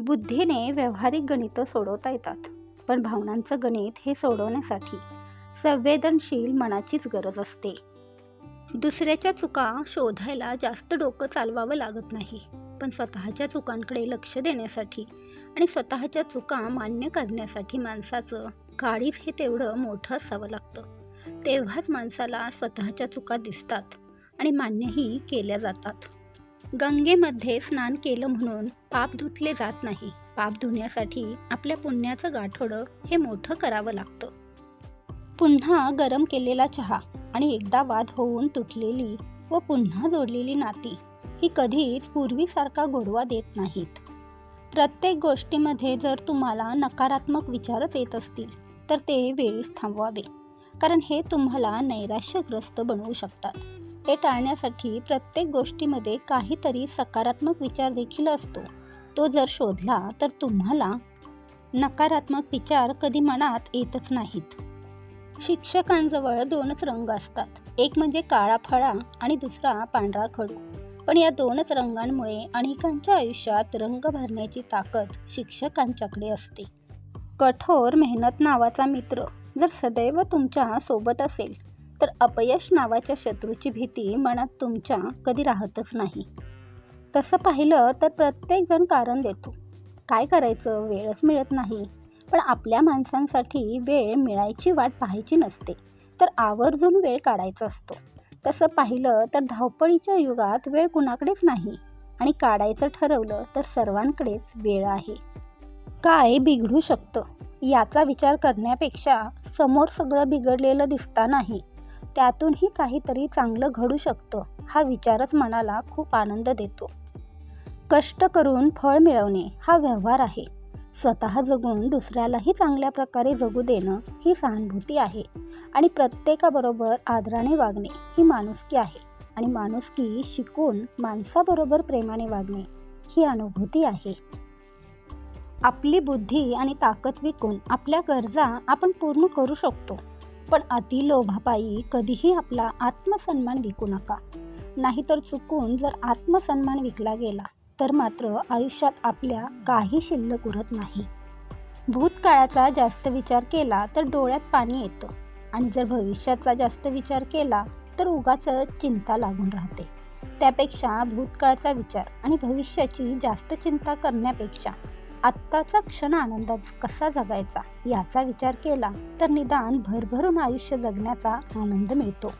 बुद्धीने व्यावहारिक गणितं सोडवता येतात. पण भावनांचं गणित हे सोडवण्यासाठी संवेदनशील मनाचीच गरज असते. दुसऱ्याच्या चुका शोधायला जास्त डोकं चालवावं लागत नाही. पण स्वतःच्या चुकांकडे लक्ष देण्यासाठी आणि स्वतःच्या चुका मान्य करण्यासाठी माणसाचं काळीज हे तेवढं मोठं असावं लागतं. तेव्हाच माणसाला स्वतःच्या चुका दिसतात आणि मान्यही केल्या जातात. गंगेमध्ये स्नान केलं म्हणून पाप धुतले जात नाही. पाप धुण्यासाठी आपल्या पुण्याचं गाठोडं हे मोठं करावं लागतं. पुन्हा गरम केलेला चहा आणि एकदा वाद होऊन तुटलेली व पुन्हा जोडलेली नाती ही कधीच पूर्वीसारखा गोडवा देत नाहीत. प्रत्येक गोष्टीमध्ये जर तुम्हाला नकारात्मक विचारच येत असतील तर ते वेळीच थांबवावे कारण हे तुम्हाला नैराश्यग्रस्त बनवू शकतात. हे टाळण्यासाठी प्रत्येक गोष्टीमध्ये काहीतरी सकारात्मक विचार देखील असतो. तो जर शोधला तर तुम्हाला नकारात्मक विचार कधी मनात येतच नाहीत. शिक्षकांजवळ दोनच रंग असतात. एक म्हणजे काळा फळा आणि दुसरा पांढरा खडू. पण या दोनच रंगांमुळे अनेकांच्या आयुष्यात रंग भरण्याची ताकद शिक्षकांच्याकडे असते. कठोर मेहनत नावाचा मित्र जर सदैव तुमच्यासोबत असेल तर अपयश नावाच्या शत्रूची भीती मनात तुमच्या कधी राहतच नाही. तसं पाहिलं तर प्रत्येकजण कारण देतो. काय करायचं? वेळच मिळत नाही. पण आपल्या माणसांसाठी वेळ मिळायची वाट पाहायची नसते. तर आवर्जून वेळ काढायचा असतो. तसं पाहिलं तर धावपळीच्या युगात वेळ कुणाकडेच नाही. आणि काढायचं ठरवलं तर सर्वांकडेच वेळ आहे. काय बिघडू शकतं? याचा विचार करण्यापेक्षा समोर सगळं बिघडलेलं दिसता नाही त्यातूनही काहीतरी चांगलं घडू शकतं हा विचारच मनाला खूप आनंद देतो. कष्ट करून फळ मिळवणे हा व्यवहार आहे. स्वतः जगून दुसऱ्यालाही चांगल्या प्रकारे जगू देणं ही सहानुभूती आहे आणि प्रत्येकाबरोबर आदराने वागणे ही माणुसकी आहे आणि माणुसकी शिकून माणसाबरोबर प्रेमाने वागणे ही अनुभूती आहे. आपली बुद्धी आणि ताकद विकून आपल्या गरजा आपण पूर्ण करू शकतो. पण अति लोभापायी कधीही आपला आत्मसन्मान विकू नका. नाहीतर चुकून जर आत्मसन्मान विकला गेला तर मात्र आयुष्यात आपल्या काही शिल्लक उरत नाही. भूतकाळाचा जास्त विचार केला तर डोळ्यात पाणी येतं आणि जर भविष्याचा जास्त विचार केला तर उगाच चिंता लागून राहते. त्यापेक्षा भूतकाळाचा विचार आणि भविष्याची जास्त चिंता करण्यापेक्षा आत्ताचा क्षण आनंदात कसा जगायचा याचा विचार केला तर निदान भरभरून आयुष्य जगण्याचा आनंद मिळतो.